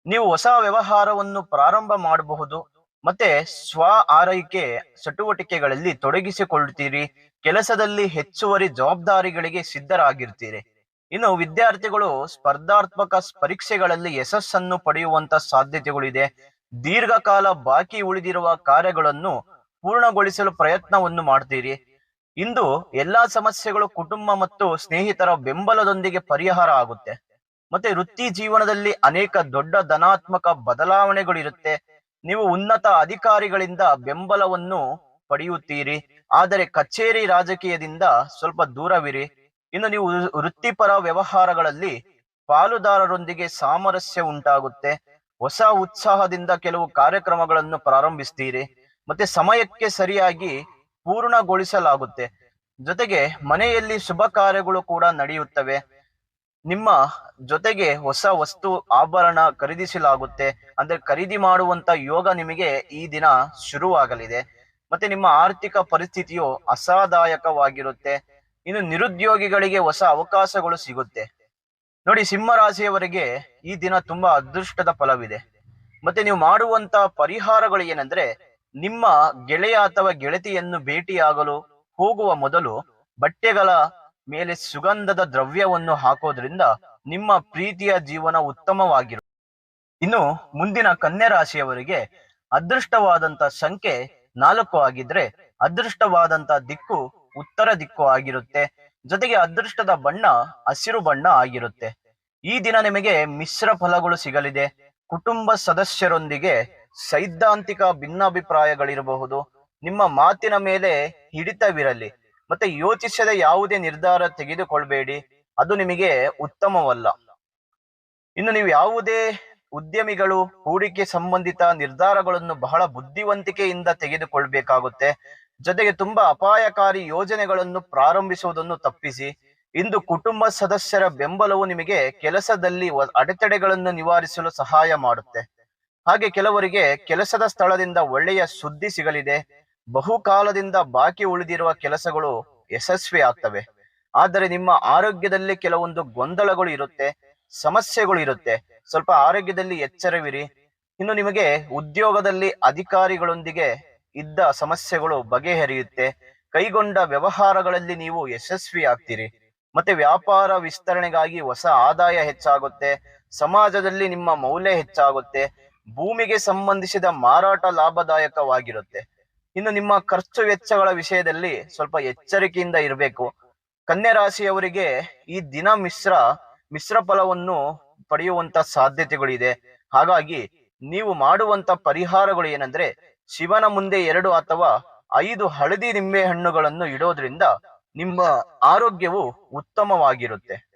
ನೀವು ಹೊಸ ವ್ಯವಹಾರವನ್ನು ಪ್ರಾರಂಭ ಮಾಡಬಹುದು. ಮತ್ತೆ ಸ್ವ ಆರೈಕೆ ಚಟುವಟಿಕೆಗಳಲ್ಲಿ ತೊಡಗಿಸಿಕೊಳ್ಳುತ್ತೀರಿ. ಕೆಲಸದಲ್ಲಿ ಹೆಚ್ಚುವರಿ ಜವಾಬ್ದಾರಿಗಳಿಗೆ ಸಿದ್ಧರಾಗಿರ್ತೀರಿ. ಇನ್ನು ವಿದ್ಯಾರ್ಥಿಗಳು ಸ್ಪರ್ಧಾತ್ಮಕ ಪರೀಕ್ಷೆಗಳಲ್ಲಿ ಯಶಸ್ಸನ್ನು ಪಡೆಯುವಂತ ಸಾಧ್ಯತೆಗಳಿದೆ. ದೀರ್ಘಕಾಲ ಬಾಕಿ ಉಳಿದಿರುವ ಕಾರ್ಯಗಳನ್ನು ಪೂರ್ಣಗೊಳಿಸಲು ಪ್ರಯತ್ನವನ್ನು ಮಾಡ್ತೀರಿ. ಇಂದು ಎಲ್ಲಾ ಸಮಸ್ಯೆಗಳು ಕುಟುಂಬ ಮತ್ತು ಸ್ನೇಹಿತರ ಬೆಂಬಲದೊಂದಿಗೆ ಪರಿಹಾರ ಆಗುತ್ತೆ. ಮತ್ತೆ ವೃತ್ತಿ ಜೀವನದಲ್ಲಿ ಅನೇಕ ದೊಡ್ಡ ಧನಾತ್ಮಕ ಬದಲಾವಣೆಗಳಿರುತ್ತೆ ನೀವು ಉನ್ನತ ಅಧಿಕಾರಿಗಳಿಂದ ಬೆಂಬಲವನ್ನು ಪಡೆಯುತ್ತೀರಿ. ಆದರೆ ಕಚೇರಿ ರಾಜಕೀಯದಿಂದ ಸ್ವಲ್ಪ ದೂರವಿರಿ. ಇನ್ನು ನೀವು ವೃತ್ತಿಪರ ವ್ಯವಹಾರಗಳಲ್ಲಿ ಪಾಲುದಾರರೊಂದಿಗೆ ಸಾಮರಸ್ಯ ಉಂಟಾಗುತ್ತೆ. ಹೊಸ ಉತ್ಸಾಹದಿಂದ ಕೆಲವು ಕಾರ್ಯಕ್ರಮಗಳನ್ನು ಪ್ರಾರಂಭಿಸ್ತೀರಿ. ಮತ್ತೆ ಸಮಯಕ್ಕೆ ಸರಿಯಾಗಿ ಪೂರ್ಣಗೊಳಿಸಲಾಗುತ್ತೆ. ಜೊತೆಗೆ ಮನೆಯಲ್ಲಿ ಶುಭ ಕಾರ್ಯಗಳು ಕೂಡ ನಡೆಯುತ್ತವೆ. ನಿಮ್ಮ ಜೊತೆಗೆ ಹೊಸ ವಸ್ತು ಆಭರಣ ಖರೀದಿಸಲಾಗುತ್ತೆ. ಅಂದ್ರೆ ಖರೀದಿ ಮಾಡುವಂತ ಯೋಗ ನಿಮಗೆ ಈ ದಿನ ಶುರುವಾಗಲಿದೆ. ಮತ್ತೆ ನಿಮ್ಮ ಆರ್ಥಿಕ ಪರಿಸ್ಥಿತಿಯು ಅಸಾದಾಯಕವಾಗಿರುತ್ತೆ ಇನ್ನು ನಿರುದ್ಯೋಗಿಗಳಿಗೆ ಹೊಸ ಅವಕಾಶಗಳು ಸಿಗುತ್ತೆ. ನೋಡಿ, ಸಿಂಹ ರಾಶಿಯವರಿಗೆ ಈ ದಿನ ತುಂಬಾ ಅದೃಷ್ಟದ ಫಲವಿದೆ. ಮತ್ತೆ ನೀವು ಮಾಡುವಂತ ಪರಿಹಾರಗಳು ಏನಂದ್ರೆ ನಿಮ್ಮ ಗೆಳೆಯ ಅಥವಾ ಗೆಳತಿಯನ್ನು ಭೇಟಿಯಾಗಲು ಹೋಗುವ ಮೊದಲು ಬಟ್ಟೆಗಳ ಮೇಲೆ ಸುಗಂಧದ ದ್ರವ್ಯವನ್ನು ಹಾಕೋದ್ರಿಂದ ನಿಮ್ಮ ಪ್ರೀತಿಯ ಜೀವನ ಉತ್ತಮವಾಗಿರು ಇನ್ನು ಮುಂದಿನ ಕನ್ಯಾ ರಾಶಿಯವರಿಗೆ ಅದೃಷ್ಟವಾದಂತ ಸಂಖ್ಯೆ ನಾಲ್ಕು ಆಗಿದ್ರೆ ಅದೃಷ್ಟವಾದಂತ ದಿಕ್ಕು ಉತ್ತರ ದಿಕ್ಕು ಆಗಿರುತ್ತೆ. ಜೊತೆಗೆ ಅದೃಷ್ಟದ ಬಣ್ಣ ಹಸಿರು ಬಣ್ಣ ಆಗಿರುತ್ತೆ. ಈ ದಿನ ನಿಮಗೆ ಮಿಶ್ರ ಫಲಗಳು ಸಿಗಲಿದೆ. ಕುಟುಂಬ ಸದಸ್ಯರೊಂದಿಗೆ ಸೈದ್ಧಾಂತಿಕ ಭಿನ್ನಾಭಿಪ್ರಾಯಗಳಿರಬಹುದು. ನಿಮ್ಮ ಮಾತಿನ ಮೇಲೆ ಹಿಡಿತವಿರಲಿ. ಮತ್ತೆ ಯೋಚಿಸದೆ ಯಾವುದೇ ನಿರ್ಧಾರ ತೆಗೆದುಕೊಳ್ಬೇಡಿ. ಅದು ನಿಮಗೆ ಉತ್ತಮವಲ್ಲ. ಇನ್ನು ನೀವು ಯಾವುದೇ ಉದ್ಯಮಿಗಳು ಹೂಡಿಕೆ ಸಂಬಂಧಿತ ನಿರ್ಧಾರಗಳನ್ನು ಬಹಳ ಬುದ್ಧಿವಂತಿಕೆಯಿಂದ ತೆಗೆದುಕೊಳ್ಬೇಕಾಗುತ್ತೆ. ಜೊತೆಗೆ ತುಂಬಾ ಅಪಾಯಕಾರಿ ಯೋಜನೆಗಳನ್ನು ಪ್ರಾರಂಭಿಸುವುದನ್ನು ತಪ್ಪಿಸಿ. ಇಂದು ಕುಟುಂಬ ಸದಸ್ಯರ ಬೆಂಬಲವು ನಿಮಗೆ ಕೆಲಸದಲ್ಲಿ ಅಡೆತಡೆಗಳನ್ನು ನಿವಾರಿಸಲು ಸಹಾಯ ಮಾಡುತ್ತೆ. ಹಾಗೆ ಕೆಲವರಿಗೆ ಕೆಲಸದ ಸ್ಥಳದಿಂದ ಒಳ್ಳೆಯ ಸುದ್ದಿ ಸಿಗಲಿದೆ. ಬಹುಕಾಲದಿಂದ ಬಾಕಿ ಉಳಿದಿರುವ ಕೆಲಸಗಳು ಯಶಸ್ವಿ ಆಗ್ತವೆ. ಆದರೆ ನಿಮ್ಮ ಆರೋಗ್ಯದಲ್ಲಿ ಕೆಲವೊಂದು ಗೊಂದಲಗಳು ಇರುತ್ತೆ, ಸಮಸ್ಯೆಗಳು ಇರುತ್ತೆ. ಸ್ವಲ್ಪ ಆರೋಗ್ಯದಲ್ಲಿ ಎಚ್ಚರವಿರಿ. ಇನ್ನು ನಿಮಗೆ ಉದ್ಯೋಗದಲ್ಲಿ ಅಧಿಕಾರಿಗಳೊಂದಿಗೆ ಇದ್ದ ಸಮಸ್ಯೆಗಳು ಬಗೆಹರಿಯುತ್ತೆ. ಕೈಗೊಂಡ ವ್ಯವಹಾರಗಳಲ್ಲಿ ನೀವು ಯಶಸ್ವಿ ಆಗ್ತೀರಿ. ಮತ್ತೆ ವ್ಯಾಪಾರ ವಿಸ್ತರಣೆಗಾಗಿ ಹೊಸ ಆದಾಯ ಹೆಚ್ಚಾಗುತ್ತೆ. ಸಮಾಜದಲ್ಲಿ ನಿಮ್ಮ ಮೌಲ್ಯ ಹೆಚ್ಚಾಗುತ್ತೆ. ಭೂಮಿಗೆ ಸಂಬಂಧಿಸಿದ ಮಾರಾಟ ಲಾಭದಾಯಕವಾಗಿರುತ್ತೆ. ಇನ್ನು ನಿಮ್ಮ ಖರ್ಚು ವೆಚ್ಚಗಳ ವಿಷಯದಲ್ಲಿ ಸ್ವಲ್ಪ ಎಚ್ಚರಿಕೆಯಿಂದ ಇರಬೇಕು. ಕನ್ಯಾ ರಾಶಿಯವರಿಗೆ ಈ ದಿನ ಮಿಶ್ರ ಮಿಶ್ರ ಫಲವನ್ನು ಪಡೆಯುವಂತ ಸಾಧ್ಯತೆಗಳಿದೆ. ಹಾಗಾಗಿ ನೀವು ಮಾಡುವಂತ ಪರಿಹಾರಗಳು ಏನಂದ್ರೆ, ಶಿವನ ಮುಂದೆ ಎರಡು ಅಥವಾ ಐದು ಹಳದಿ ನಿಂಬೆ ಹಣ್ಣುಗಳನ್ನು ಇಡೋದ್ರಿಂದ ನಿಮ್ಮ ಆರೋಗ್ಯವು ಉತ್ತಮವಾಗಿರುತ್ತೆ.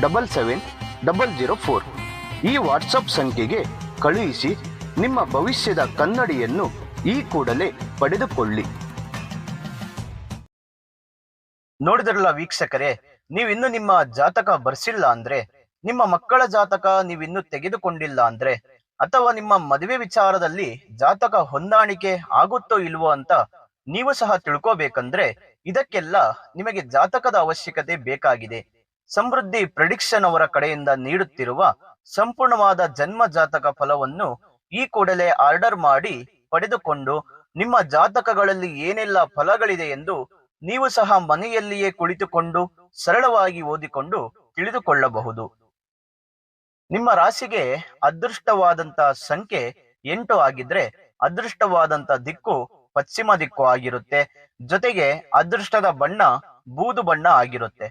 double seven double zero four ಈ ವಾಟ್ಸಪ್ ಸಂಖ್ಯೆಗೆ ಕಳುಹಿಸಿ ನಿಮ್ಮ ಭವಿಷ್ಯದ ಕನ್ನಡಿಯನ್ನು ಈ ಕೂಡಲೇ ಪಡೆದುಕೊಳ್ಳಿ. ನೋಡಿದ್ರಲ್ಲ ವೀಕ್ಷಕರೇ, ನೀವಿನ್ನು ನಿಮ್ಮ ಜಾತಕ ಬರ್ಸಿಲ್ಲ ಅಂದ್ರೆ, ನಿಮ್ಮ ಮಕ್ಕಳ ಜಾತಕ ನೀವಿನ್ನು ತೆಗೆದುಕೊಂಡಿಲ್ಲ ಅಂದ್ರೆ, ಅಥವಾ ನಿಮ್ಮ ಮದುವೆ ವಿಚಾರದಲ್ಲಿ ಜಾತಕ ಹೊಂದಾಣಿಕೆ ಆಗುತ್ತೋ ಇಲ್ವೋ ಅಂತ ನೀವು ಸಹ ತಿಳ್ಕೋಬೇಕಂದ್ರೆ, ಇದಕ್ಕೆಲ್ಲ ನಿಮಗೆ ಜಾತಕದ ಅವಶ್ಯಕತೆ ಬೇಕಾಗಿದೆ. ಸಮೃದ್ಧಿ ಪ್ರೆಡಿಕ್ಷನ್ ಅವರ ಕಡೆಯಿಂದ ನೀಡುತ್ತಿರುವ ಸಂಪೂರ್ಣವಾದ ಜನ್ಮ ಜಾತಕ ಫಲವನ್ನು ಈ ಕೂಡಲೇ ಆರ್ಡರ್ ಮಾಡಿ ಪಡೆದುಕೊಂಡು ನಿಮ್ಮ ಜಾತಕಗಳಲ್ಲಿ ಏನೆಲ್ಲ ಫಲಗಳಿದೆ ಎಂದು ನೀವು ಸಹ ಮನೆಯಲ್ಲಿಯೇ ಕುಳಿತುಕೊಂಡು ಸರಳವಾಗಿ ಓದಿಕೊಂಡು ತಿಳಿದುಕೊಳ್ಳಬಹುದು. ನಿಮ್ಮ ರಾಶಿಗೆ ಅದೃಷ್ಟವಾದಂತ ಸಂಖ್ಯೆ ಎಂಟು ಆಗಿದ್ರೆ ಅದೃಷ್ಟವಾದಂತ ದಿಕ್ಕು ಪಶ್ಚಿಮ ದಿಕ್ಕು ಆಗಿರುತ್ತೆ. ಜೊತೆಗೆ ಅದೃಷ್ಟದ ಬಣ್ಣ ಬೂದು ಬಣ್ಣ ಆಗಿರುತ್ತೆ.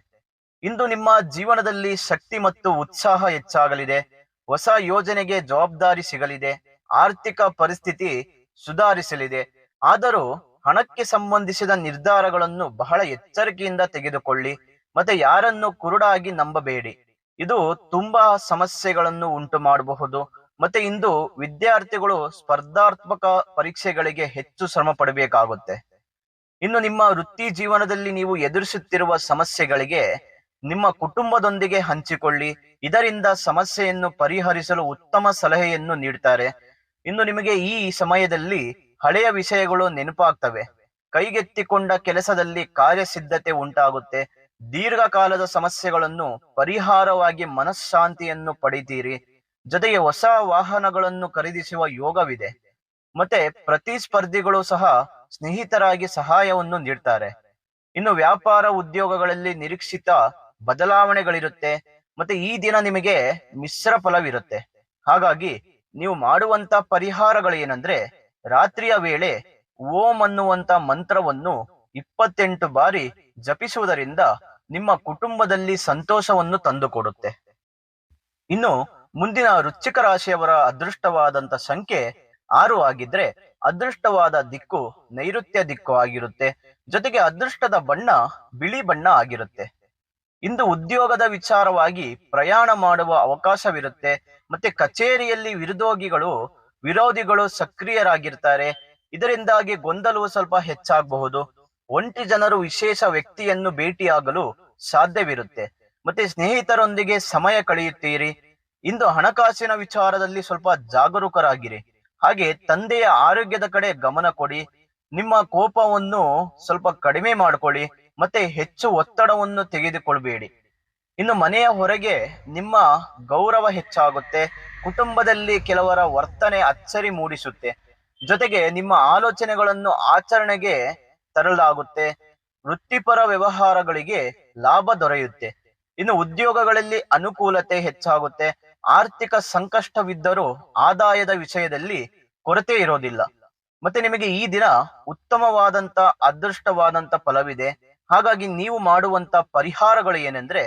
ಇಂದು ನಿಮ್ಮ ಜೀವನದಲ್ಲಿ ಶಕ್ತಿ ಮತ್ತು ಉತ್ಸಾಹ ಹೆಚ್ಚಾಗಲಿದೆ. ಹೊಸ ಯೋಜನೆಗೆ ಜವಾಬ್ದಾರಿ ಸಿಗಲಿದೆ. ಆರ್ಥಿಕ ಪರಿಸ್ಥಿತಿ ಸುಧಾರಿಸಲಿದೆ. ಆದರೂ ಹಣಕ್ಕೆ ಸಂಬಂಧಿಸಿದ ನಿರ್ಧಾರಗಳನ್ನು ಬಹಳ ಎಚ್ಚರಿಕೆಯಿಂದ ತೆಗೆದುಕೊಳ್ಳಿ. ಮತ್ತೆ ಯಾರನ್ನು ಕುರುಡಾಗಿ ನಂಬಬೇಡಿ. ಇದು ತುಂಬಾ ಸಮಸ್ಯೆಗಳನ್ನು ಉಂಟು ಮಾಡಬಹುದು ಮತ್ತೆ ಇಂದು ವಿದ್ಯಾರ್ಥಿಗಳು ಸ್ಪರ್ಧಾತ್ಮಕ ಪರೀಕ್ಷೆಗಳಿಗೆ ಹೆಚ್ಚು ಶ್ರಮ ಪಡಬೇಕಾಗುತ್ತೆ. ಇನ್ನು ನಿಮ್ಮ ವೃತ್ತಿ ಜೀವನದಲ್ಲಿ ನೀವು ಎದುರಿಸುತ್ತಿರುವ ಸಮಸ್ಯೆಗಳಿಗೆ ನಿಮ್ಮ ಕುಟುಂಬದೊಂದಿಗೆ ಹಂಚಿಕೊಳ್ಳಿ. ಇದರಿಂದ ಸಮಸ್ಯೆಯನ್ನು ಪರಿಹರಿಸಲು ಉತ್ತಮ ಸಲಹೆಯನ್ನು ನೀಡ್ತಾರೆ. ಇನ್ನು ನಿಮಗೆ ಈ ಸಮಯದಲ್ಲಿ ಹಳೆಯ ವಿಷಯಗಳು ನೆನಪಾಗ್ತವೆ. ಕೈಗೆತ್ತಿಕೊಂಡ ಕೆಲಸದಲ್ಲಿ ಕಾರ್ಯಸಿದ್ಧತೆ ಉಂಟಾಗುತ್ತೆ. ದೀರ್ಘಕಾಲದ ಸಮಸ್ಯೆಗಳನ್ನು ಪರಿಹಾರವಾಗಿ ಮನಃಶಾಂತಿಯನ್ನು ಪಡಿತೀರಿ ಜೊತೆಗೆ ಹೊಸ ವಾಹನಗಳನ್ನು ಖರೀದಿಸುವ ಯೋಗವಿದೆ. ಮತ್ತೆ ಪ್ರತಿಸ್ಪರ್ಧಿಗಳು ಸಹ ಸ್ನೇಹಿತರಾಗಿ ಸಹಾಯವನ್ನು ನೀಡ್ತಾರೆ. ಇನ್ನು ವ್ಯಾಪಾರ ಉದ್ಯೋಗಗಳಲ್ಲಿ ನಿರೀಕ್ಷಿತ ಬದಲಾವಣೆಗಳಿರುತ್ತೆ. ಮತ್ತೆ ಈ ದಿನ ನಿಮಗೆ ಮಿಶ್ರ ಫಲವಿರುತ್ತೆ. ಹಾಗಾಗಿ ನೀವು ಮಾಡುವಂತ ಪರಿಹಾರಗಳೇನೆಂದ್ರೆ ರಾತ್ರಿಯ ವೇಳೆ ಓಂ ಅನ್ನುವಂತ ಮಂತ್ರವನ್ನು ಇಪ್ಪತ್ತೆಂಟು ಬಾರಿ ಜಪಿಸುವುದರಿಂದ ನಿಮ್ಮ ಕುಟುಂಬದಲ್ಲಿ ಸಂತೋಷವನ್ನು ತಂದುಕೊಡುತ್ತೆ. ಇನ್ನು ಮುಂದಿನ ವೃಶ್ಚಿಕ ರಾಶಿಯವರ ಅದೃಷ್ಟವಾದಂತ ಸಂಖ್ಯೆ ಆರು ಆಗಿದ್ರೆ ಅದೃಷ್ಟವಾದ ದಿಕ್ಕು ನೈಋತ್ಯ ದಿಕ್ಕು ಆಗಿರುತ್ತೆ. ಜೊತೆಗೆ ಅದೃಷ್ಟದ ಬಣ್ಣ ಬಿಳಿ ಬಣ್ಣ ಆಗಿರುತ್ತೆ. ಇಂದು ಉದ್ಯೋಗದ ವಿಚಾರವಾಗಿ ಪ್ರಯಾಣ ಮಾಡುವ ಅವಕಾಶವಿರುತ್ತೆ. ಮತ್ತೆ ಕಚೇರಿಯಲ್ಲಿ ವಿರೋಧಿಗಳು ವಿರೋಧಿಗಳು ಸಕ್ರಿಯರಾಗಿರ್ತಾರೆ. ಇದರಿಂದಾಗಿ ಗೊಂದಲವು ಸ್ವಲ್ಪ ಹೆಚ್ಚಾಗಬಹುದು. ಒಂಟಿ ಜನರು ವಿಶೇಷ ವ್ಯಕ್ತಿಯನ್ನು ಭೇಟಿಯಾಗಲು ಸಾಧ್ಯವಿರುತ್ತೆ. ಮತ್ತೆ ಸ್ನೇಹಿತರೊಂದಿಗೆ ಸಮಯ ಕಳೆಯುತ್ತೀರಿ. ಇಂದು ಹಣಕಾಸಿನ ವಿಚಾರದಲ್ಲಿ ಸ್ವಲ್ಪ ಜಾಗರೂಕರಾಗಿರಿ. ಹಾಗೆ ತಂದೆಯ ಆರೋಗ್ಯದ ಕಡೆ ಗಮನ ಕೊಡಿ. ನಿಮ್ಮ ಕೋಪವನ್ನು ಸ್ವಲ್ಪ ಕಡಿಮೆ ಮಾಡಿಕೊಳ್ಳಿ. ಮತ್ತೆ ಹೆಚ್ಚು ಒತ್ತಡವನ್ನು ತೆಗೆದುಕೊಳ್ಬೇಡಿ. ಇನ್ನು ಮನೆಯ ಹೊರಗೆ ನಿಮ್ಮ ಗೌರವ ಹೆಚ್ಚಾಗುತ್ತೆ. ಕುಟುಂಬದಲ್ಲಿ ಕೆಲವರ ವರ್ತನೆ ಅಚ್ಚರಿ ಮೂಡಿಸುತ್ತೆ. ಜೊತೆಗೆ ನಿಮ್ಮ ಆಲೋಚನೆಗಳನ್ನು ಆಚರಣೆಗೆ ತರಲಾಗುತ್ತೆ. ವೃತ್ತಿಪರ ವ್ಯವಹಾರಗಳಿಗೆ ಲಾಭ ದೊರೆಯುತ್ತೆ. ಇನ್ನು ಉದ್ಯೋಗಗಳಲ್ಲಿ ಅನುಕೂಲತೆ ಹೆಚ್ಚಾಗುತ್ತೆ. ಆರ್ಥಿಕ ಸಂಕಷ್ಟವಿದ್ದರೂ ಆದಾಯದ ವಿಷಯದಲ್ಲಿ ಕೊರತೆ ಇರೋದಿಲ್ಲ. ಮತ್ತೆ ನಿಮಗೆ ಈ ದಿನ ಉತ್ತಮವಾದಂತ, ಅದೃಷ್ಟವಾದಂತ ಫಲವಿದೆ. ಹಾಗಾಗಿ ನೀವು ಮಾಡುವಂತ ಪರಿಹಾರಗಳು ಏನೆಂದ್ರೆ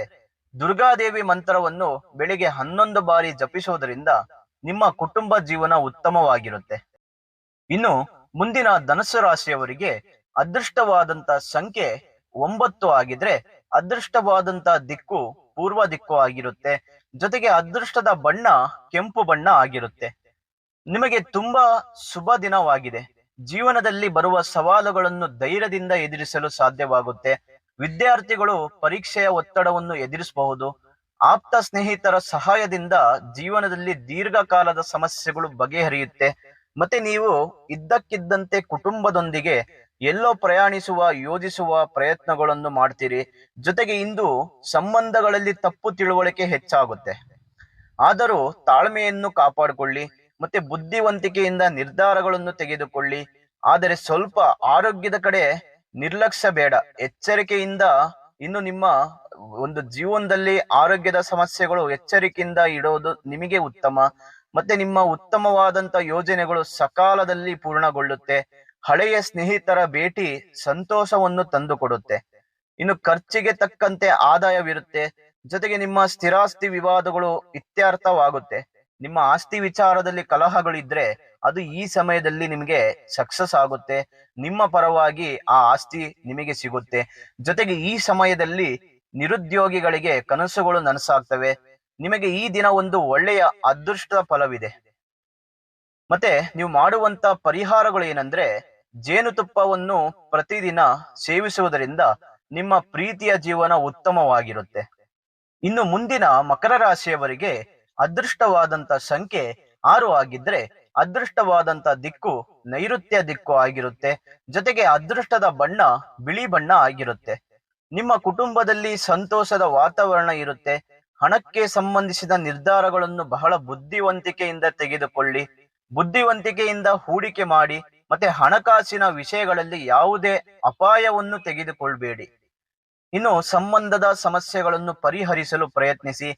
ದುರ್ಗಾದೇವಿ ಮಂತ್ರವನ್ನು ಬೆಳಿಗ್ಗೆ ಹನ್ನೊಂದು ಬಾರಿ ಜಪಿಸುವುದರಿಂದ ನಿಮ್ಮ ಕುಟುಂಬ ಜೀವನ ಉತ್ತಮವಾಗಿರುತ್ತೆ. ಇನ್ನು ಮುಂದಿನ ಧನಸ್ಸು ರಾಶಿಯವರಿಗೆ ಅದೃಷ್ಟವಾದಂತ ಸಂಖ್ಯೆ ಒಂಬತ್ತು ಆಗಿದ್ರೆ ಅದೃಷ್ಟವಾದಂತ ದಿಕ್ಕು ಪೂರ್ವ ದಿಕ್ಕು ಆಗಿರುತ್ತೆ. ಜೊತೆಗೆ ಅದೃಷ್ಟದ ಬಣ್ಣ ಕೆಂಪು ಬಣ್ಣ ಆಗಿರುತ್ತೆ. ನಿಮಗೆ ತುಂಬಾ ಶುಭ ದಿನವಾಗಿದೆ. ಜೀವನದಲ್ಲಿ ಬರುವ ಸವಾಲುಗಳನ್ನು ಧೈರ್ಯದಿಂದ ಎದುರಿಸಲು ಸಾಧ್ಯವಾಗುತ್ತೆ. ವಿದ್ಯಾರ್ಥಿಗಳು ಪರೀಕ್ಷೆಯ ಒತ್ತಡವನ್ನು ಎದುರಿಸಬಹುದು. ಆಪ್ತ ಸ್ನೇಹಿತರ ಸಹಾಯದಿಂದ ಜೀವನದಲ್ಲಿ ದೀರ್ಘಕಾಲದ ಸಮಸ್ಯೆಗಳು ಬಗೆಹರಿಯುತ್ತೆ. ಮತ್ತೆ ನೀವು ಇದ್ದಕ್ಕಿದ್ದಂತೆ ಕುಟುಂಬದೊಂದಿಗೆ ಎಲ್ಲೋ ಪ್ರಯಾಣಿಸುವ, ಯೋಜಿಸುವ ಪ್ರಯತ್ನಗಳನ್ನು ಮಾಡ್ತೀರಿ. ಜೊತೆಗೆ ಇಂದು ಸಂಬಂಧಗಳಲ್ಲಿ ತಪ್ಪು ತಿಳುವಳಿಕೆ ಹೆಚ್ಚಾಗುತ್ತೆ. ಆದರೂ ತಾಳ್ಮೆಯನ್ನು ಕಾಪಾಡಿಕೊಳ್ಳಿ. ಮತ್ತೆ ಬುದ್ಧಿವಂತಿಕೆಯಿಂದ ನಿರ್ಧಾರಗಳನ್ನು ತೆಗೆದುಕೊಳ್ಳಿ. ಆದರೆ ಸ್ವಲ್ಪ ಆರೋಗ್ಯದ ಕಡೆ ನಿರ್ಲಕ್ಷ್ಯ ಬೇಡ. ಎಚ್ಚರಿಕೆಯಿಂದ ಇನ್ನು ನಿಮ್ಮ ಒಂದು ಜೀವನದಲ್ಲಿ ಆರೋಗ್ಯದ ಸಮಸ್ಯೆಗಳು ಎಚ್ಚರಿಕೆಯಿಂದ ಇಡೋದು ನಿಮಗೆ ಉತ್ತಮ. ಮತ್ತೆ ನಿಮ್ಮ ಉತ್ತಮವಾದಂತ ಯೋಜನೆಗಳು ಸಕಾಲದಲ್ಲಿ ಪೂರ್ಣಗೊಳ್ಳುತ್ತೆ. ಹಳೆಯ ಸ್ನೇಹಿತರ ಭೇಟಿ ಸಂತೋಷವನ್ನು ತಂದುಕೊಡುತ್ತೆ. ಇನ್ನು ಖರ್ಚಿಗೆ ತಕ್ಕಂತೆ ಆದಾಯವಿರುತ್ತೆ. ಜೊತೆಗೆ ನಿಮ್ಮ ಸ್ಥಿರಾಸ್ತಿ ವಿವಾದಗಳು ಇತ್ಯರ್ಥವಾಗುತ್ತೆ. ನಿಮ್ಮ ಆಸ್ತಿ ವಿಚಾರದಲ್ಲಿ ಕಲಹಗಳಿದ್ರೆ ಅದು ಈ ಸಮಯದಲ್ಲಿ ನಿಮಗೆ ಸಕ್ಸಸ್ ಆಗುತ್ತೆ. ನಿಮ್ಮ ಪರವಾಗಿ ಆ ಆಸ್ತಿ ನಿಮಗೆ ಸಿಗುತ್ತೆ. ಜೊತೆಗೆ ಈ ಸಮಯದಲ್ಲಿ ನಿರುದ್ಯೋಗಿಗಳಿಗೆ ಕನಸುಗಳು ನನಸಾಗ್ತವೆ. ನಿಮಗೆ ಈ ದಿನ ಒಂದು ಒಳ್ಳೆಯ ಅದೃಷ್ಟ ಫಲವಿದೆ. ಮತ್ತೆ ನೀವು ಮಾಡುವಂತ ಪರಿಹಾರಗಳು ಏನಂದ್ರೆ ಜೇನುತುಪ್ಪವನ್ನು ಪ್ರತಿದಿನ ಸೇವಿಸುವುದರಿಂದ ನಿಮ್ಮ ಪ್ರೀತಿಯ ಜೀವನ ಉತ್ತಮವಾಗಿರುತ್ತೆ. ಇನ್ನು ಮುಂದಿನ ಮಕರ ರಾಶಿಯವರಿಗೆ ಅದೃಷ್ಟವಾದಂತ ಸಂಖ್ಯೆ ಆರು ಆಗಿದ್ರೆ ಅದೃಷ್ಟವಾದಂತ ದಿಕ್ಕು ನೈಋತ್ಯ ದಿಕ್ಕು ಆಗಿರುತ್ತೆ. ಜೊತೆಗೆ ಅದೃಷ್ಟದ ಬಣ್ಣ ಬಿಳಿ ಬಣ್ಣ ಆಗಿರುತ್ತೆ. ನಿಮ್ಮ ಕುಟುಂಬದಲ್ಲಿ ಸಂತೋಷದ ವಾತಾವರಣ ಇರುತ್ತೆ. ಹಣಕ್ಕೆ ಸಂಬಂಧಿಸಿದ ನಿರ್ಧಾರಗಳನ್ನು ಬಹಳ ಬುದ್ಧಿವಂತಿಕೆಯಿಂದ ತೆಗೆದುಕೊಳ್ಳಿ. ಬುದ್ಧಿವಂತಿಕೆಯಿಂದ ಹೂಡಿಕೆ ಮಾಡಿ, ಮತ್ತೆ ಹಣಕಾಸಿನ ವಿಷಯಗಳಲ್ಲಿ ಯಾವುದೇ ಅಪಾಯವನ್ನು ತೆಗೆದುಕೊಳ್ಬೇಡಿ. ಇನ್ನು ಸಂಬಂಧದ ಸಮಸ್ಯೆಗಳನ್ನು ಪರಿಹರಿಸಲು ಪ್ರಯತ್ನಿಸಿ.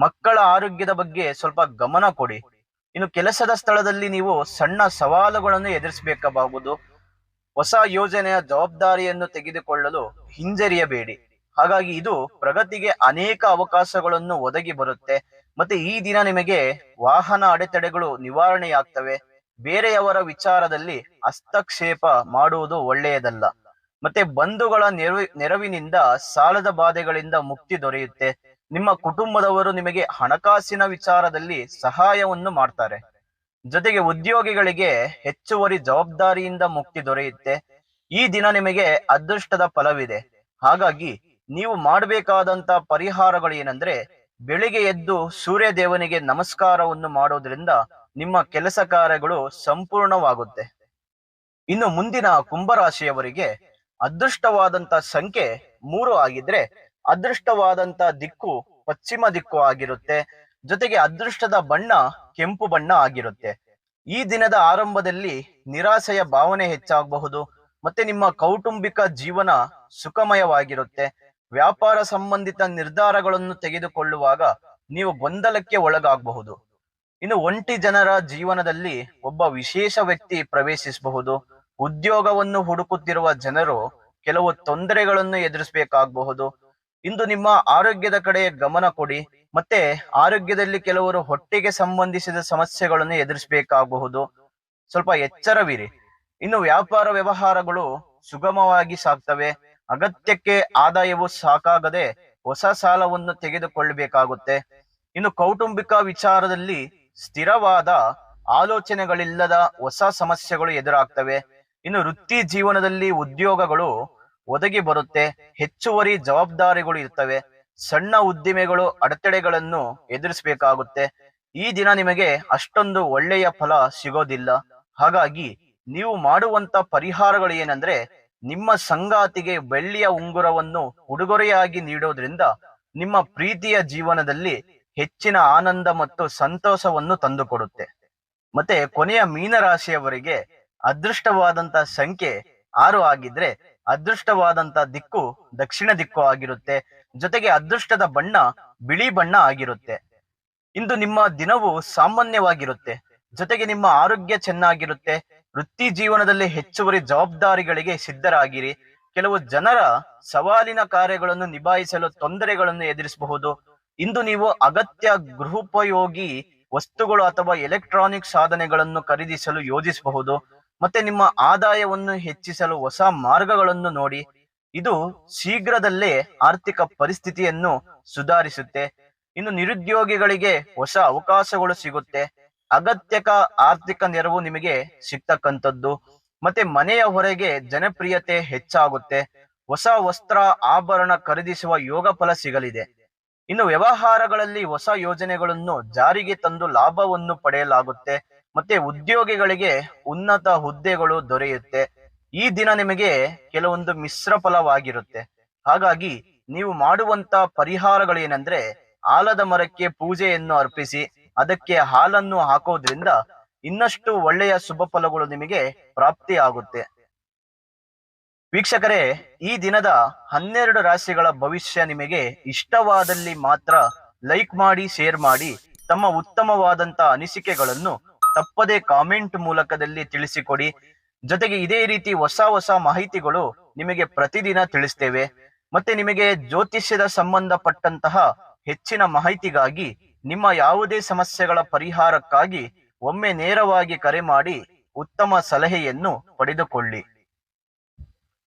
ಮಕ್ಕಳ ಆರೋಗ್ಯದ ಬಗ್ಗೆ ಸ್ವಲ್ಪ ಗಮನ ಕೊಡಿ. ಇನ್ನು ಕೆಲಸದ ಸ್ಥಳದಲ್ಲಿ ನೀವು ಸಣ್ಣ ಸವಾಲುಗಳನ್ನು ಎದುರಿಸಬೇಕಾಗಬಹುದು ಹೊಸ ಯೋಜನೆಯ ಜವಾಬ್ದಾರಿಯನ್ನು ತೆಗೆದುಕೊಳ್ಳಲು ಹಿಂಜರಿಯಬೇಡಿ. ಹಾಗಾಗಿ ಇದು ಪ್ರಗತಿಗೆ ಅನೇಕ ಅವಕಾಶಗಳನ್ನು ಒದಗಿ ಬರುತ್ತೆ. ಮತ್ತೆ ಈ ದಿನ ನಿಮಗೆ ವಾಹನ ಅಡೆತಡೆಗಳು ನಿವಾರಣೆಯಾಗ್ತವೆ. ಬೇರೆಯವರ ವಿಚಾರದಲ್ಲಿ ಹಸ್ತಕ್ಷೇಪ ಮಾಡುವುದು ಒಳ್ಳೆಯದಲ್ಲ. ಮತ್ತೆ ಬಂಧುಗಳ ನೆರವಿ ನೆರವಿನಿಂದ ಸಾಲದ ಬಾಧೆಗಳಿಂದ ಮುಕ್ತಿ ದೊರೆಯುತ್ತೆ. ನಿಮ್ಮ ಕುಟುಂಬದವರು ನಿಮಗೆ ಹಣಕಾಸಿನ ವಿಚಾರದಲ್ಲಿ ಸಹಾಯವನ್ನು ಮಾಡ್ತಾರೆ. ಜೊತೆಗೆ ಉದ್ಯೋಗಿಗಳಿಗೆ ಹೆಚ್ಚುವರಿ ಜವಾಬ್ದಾರಿಯಿಂದ ಮುಕ್ತಿ ದೊರೆಯುತ್ತೆ. ಈ ದಿನ ನಿಮಗೆ ಅದೃಷ್ಟದ ಫಲವಿದೆ. ಹಾಗಾಗಿ ನೀವು ಮಾಡಬೇಕಾದಂತ ಪರಿಹಾರಗಳು ಏನಂದ್ರೆ ಬೆಳಿಗ್ಗೆ ಎದ್ದು ಸೂರ್ಯ ದೇವನಿಗೆ ನಮಸ್ಕಾರವನ್ನು ಮಾಡೋದ್ರಿಂದ ನಿಮ್ಮ ಕೆಲಸ ಕಾರ್ಯಗಳು ಸಂಪೂರ್ಣವಾಗುತ್ತೆ. ಇನ್ನು ಮುಂದಿನ ಕುಂಭರಾಶಿಯವರಿಗೆ ಅದೃಷ್ಟವಾದಂತ ಸಂಖ್ಯೆ ಮೂರು ಆಗಿದ್ರೆ ಅದೃಷ್ಟವಾದಂತ ದಿಕ್ಕು ಪಶ್ಚಿಮ ದಿಕ್ಕು ಆಗಿರುತ್ತೆ. ಜೊತೆಗೆ ಅದೃಷ್ಟದ ಬಣ್ಣ ಕೆಂಪು ಬಣ್ಣ ಆಗಿರುತ್ತೆ. ಈ ದಿನದ ಆರಂಭದಲ್ಲಿ ನಿರಾಸೆಯ ಭಾವನೆ ಹೆಚ್ಚಾಗಬಹುದು. ಮತ್ತೆ ನಿಮ್ಮ ಕೌಟುಂಬಿಕ ಜೀವನ ಸುಖಮಯವಾಗಿರುತ್ತೆ. ವ್ಯಾಪಾರ ಸಂಬಂಧಿತ ನಿರ್ಧಾರಗಳನ್ನು ತೆಗೆದುಕೊಳ್ಳುವಾಗ ನೀವು ಗೊಂದಲಕ್ಕೆ ಒಳಗಾಗಬಹುದು. ಇನ್ನು ಒಂಟಿ ಜನರ ಜೀವನದಲ್ಲಿ ಒಬ್ಬ ವಿಶೇಷ ವ್ಯಕ್ತಿ ಪ್ರವೇಶಿಸಬಹುದು. ಉದ್ಯೋಗವನ್ನು ಹುಡುಕುತ್ತಿರುವ ಜನರು ಕೆಲವು ತೊಂದರೆಗಳನ್ನು ಎದುರಿಸಬೇಕಾಗಬಹುದು. ಇಂದು ನಿಮ್ಮ ಆರೋಗ್ಯದ ಕಡೆ ಗಮನ ಕೊಡಿ. ಮತ್ತೆ ಆರೋಗ್ಯದಲ್ಲಿ ಕೆಲವರು ಹೊಟ್ಟೆಗೆ ಸಂಬಂಧಿಸಿದ ಸಮಸ್ಯೆಗಳನ್ನು ಎದುರಿಸಬೇಕಾಗಬಹುದು. ಸ್ವಲ್ಪ ಎಚ್ಚರವಿರಿ. ಇನ್ನು ವ್ಯಾಪಾರ ವ್ಯವಹಾರಗಳು ಸುಗಮವಾಗಿ ಸಾಗ್ತವೆ. ಅಗತ್ಯಕ್ಕೆ ಆದಾಯವು ಸಾಕಾಗದೆ ಹೊಸ ಸಾಲವನ್ನು ತೆಗೆದುಕೊಳ್ಳಬೇಕಾಗುತ್ತೆ. ಇನ್ನು ಕೌಟುಂಬಿಕ ವಿಚಾರದಲ್ಲಿ ಸ್ಥಿರವಾದ ಆಲೋಚನೆಗಳಿಲ್ಲದ ಹೊಸ ಸಮಸ್ಯೆಗಳು ಎದುರಾಗ್ತವೆ. ಇನ್ನು ವೃತ್ತಿ ಜೀವನದಲ್ಲಿ ಉದ್ಯೋಗಗಳು ಒದಗಿ ಬರುತ್ತೆ, ಹೆಚ್ಚುವರಿ ಜವಾಬ್ದಾರಿಗಳು ಇರ್ತವೆ. ಸಣ್ಣ ಉದ್ದಿಮೆಗಳು ಅಡೆತಡೆಗಳನ್ನು ಎದುರಿಸಬೇಕಾಗುತ್ತೆ. ಈ ದಿನ ನಿಮಗೆ ಅಷ್ಟೊಂದು ಒಳ್ಳೆಯ ಫಲ ಸಿಗೋದಿಲ್ಲ. ಹಾಗಾಗಿ ನೀವು ಮಾಡುವಂತ ಪರಿಹಾರಗಳು ಏನಂದ್ರೆ, ನಿಮ್ಮ ಸಂಗಾತಿಗೆ ಬೆಳ್ಳಿಯ ಉಂಗುರವನ್ನು ಉಡುಗೊರೆಯಾಗಿ ನೀಡೋದ್ರಿಂದ ನಿಮ್ಮ ಪ್ರೀತಿಯ ಜೀವನದಲ್ಲಿ ಹೆಚ್ಚಿನ ಆನಂದ ಮತ್ತು ಸಂತೋಷವನ್ನು ತಂದುಕೊಡುತ್ತೆ. ಮತ್ತೆ ಕೊನೆಯ ಮೀನರಾಶಿಯವರಿಗೆ ಅದೃಷ್ಟವಾದಂತ ಸಂಖ್ಯೆ ಆರು ಆಗಿದ್ರೆ ಅದೃಷ್ಟವಾದಂತ ದಿಕ್ಕು ದಕ್ಷಿಣ ದಿಕ್ಕು ಆಗಿರುತ್ತೆ. ಜೊತೆಗೆ ಅದೃಷ್ಟದ ಬಣ್ಣ ಬಿಳಿ ಬಣ್ಣ ಆಗಿರುತ್ತೆ. ಇಂದು ನಿಮ್ಮ ದಿನವು ಸಾಮಾನ್ಯವಾಗಿರುತ್ತೆ. ಜೊತೆಗೆ ನಿಮ್ಮ ಆರೋಗ್ಯ ಚೆನ್ನಾಗಿರುತ್ತೆ. ವೃತ್ತಿ ಜೀವನದಲ್ಲಿ ಹೆಚ್ಚುವರಿ ಜವಾಬ್ದಾರಿಗಳಿಗೆ ಸಿದ್ಧರಾಗಿರಿ. ಕೆಲವು ಜನರ ಸವಾಲಿನ ಕಾರ್ಯಗಳನ್ನು ನಿಭಾಯಿಸಲು ತೊಂದರೆಗಳನ್ನು ಎದುರಿಸಬಹುದು. ಇಂದು ನೀವು ಅಗತ್ಯ ಗೃಹೋಪಯೋಗಿ ವಸ್ತುಗಳು ಅಥವಾ ಎಲೆಕ್ಟ್ರಾನಿಕ್ ಸಾಧನೆಗಳನ್ನು ಖರೀದಿಸಲು ಯೋಜಿಸಬಹುದು. ಮತ್ತೆ ನಿಮ್ಮ ಆದಾಯವನ್ನು ಹೆಚ್ಚಿಸಲು ಹೊಸ ಮಾರ್ಗಗಳನ್ನು ನೋಡಿ. ಇದು ಶೀಘ್ರದಲ್ಲೇ ಆರ್ಥಿಕ ಪರಿಸ್ಥಿತಿಯನ್ನು ಸುಧಾರಿಸುತ್ತೆ. ಇನ್ನು ನಿರುದ್ಯೋಗಿಗಳಿಗೆ ಹೊಸ ಅವಕಾಶಗಳು ಸಿಗುತ್ತೆ. ಅಗತ್ಯಕ ಆರ್ಥಿಕ ನೆರವು ನಿಮಗೆ ಸಿಗ್ತಕ್ಕಂಥದ್ದು. ಮತ್ತೆ ಮನೆಯ ಹೊರಗೆ ಜನಪ್ರಿಯತೆ ಹೆಚ್ಚಾಗುತ್ತೆ. ಹೊಸ ವಸ್ತ್ರ ಆಭರಣ ಖರೀದಿಸುವ ಯೋಗ ಫಲ ಸಿಗಲಿದೆ. ಇನ್ನು ವ್ಯವಹಾರಗಳಲ್ಲಿ ಹೊಸ ಯೋಜನೆಗಳನ್ನು ಜಾರಿಗೆ ತಂದು ಲಾಭವನ್ನು ಪಡೆಯಲಾಗುತ್ತೆ. ಮತ್ತೆ ಉದ್ಯೋಗಿಗಳಿಗೆ ಉನ್ನತ ಹುದ್ದೆಗಳು ದೊರೆಯುತ್ತೆ. ಈ ದಿನ ನಿಮಗೆ ಕೆಲವೊಂದು ಮಿಶ್ರ ಫಲವಾಗಿರುತ್ತೆ. ಹಾಗಾಗಿ ನೀವು ಮಾಡುವಂತ ಪರಿಹಾರಗಳೇನೆಂದ್ರೆ ಆಲದ ಮರಕ್ಕೆ ಪೂಜೆಯನ್ನು ಅರ್ಪಿಸಿ, ಅದಕ್ಕೆ ಹಾಲನ್ನು ಹಾಕೋದ್ರಿಂದ ಇನ್ನಷ್ಟು ಒಳ್ಳೆಯ ಶುಭ ಫಲಗಳು ನಿಮಗೆ ಪ್ರಾಪ್ತಿಯಾಗುತ್ತೆ. ವೀಕ್ಷಕರೇ, ಈ ದಿನದ ಹನ್ನೆರಡು ರಾಶಿಗಳ ಭವಿಷ್ಯ ನಿಮಗೆ ಇಷ್ಟವಾದಲ್ಲಿ ಮಾತ್ರ ಲೈಕ್ ಮಾಡಿ, ಶೇರ್ ಮಾಡಿ, ತಮ್ಮ ಉತ್ತಮವಾದಂತ ಅನಿಸಿಕೆಗಳನ್ನು ತಪ್ಪದೆ ಕಾಮೆಂಟ್ ಮೂಲಕದಲ್ಲಿ ತಿಳಿಸಿಕೊಡಿ. ಜೊತೆಗೆ ಇದೇ ರೀತಿ ಹೊಸ ಹೊಸ ಮಾಹಿತಿಗಳು ನಿಮಗೆ ಪ್ರತಿದಿನ ತಿಳಿಸ್ತೇವೆ. ಮತ್ತೆ ನಿಮಗೆ ಜ್ಯೋತಿಷ್ಯದ ಸಂಬಂಧಪಟ್ಟಂತಹ ಹೆಚ್ಚಿನ ಮಾಹಿತಿಗಾಗಿ, ನಿಮ್ಮ ಯಾವುದೇ ಸಮಸ್ಯೆಗಳ ಪರಿಹಾರಕ್ಕಾಗಿ ಒಮ್ಮೆ ನೇರವಾಗಿ ಕರೆ ಮಾಡಿ ಉತ್ತಮ ಸಲಹೆಯನ್ನು ಪಡೆದುಕೊಳ್ಳಿ.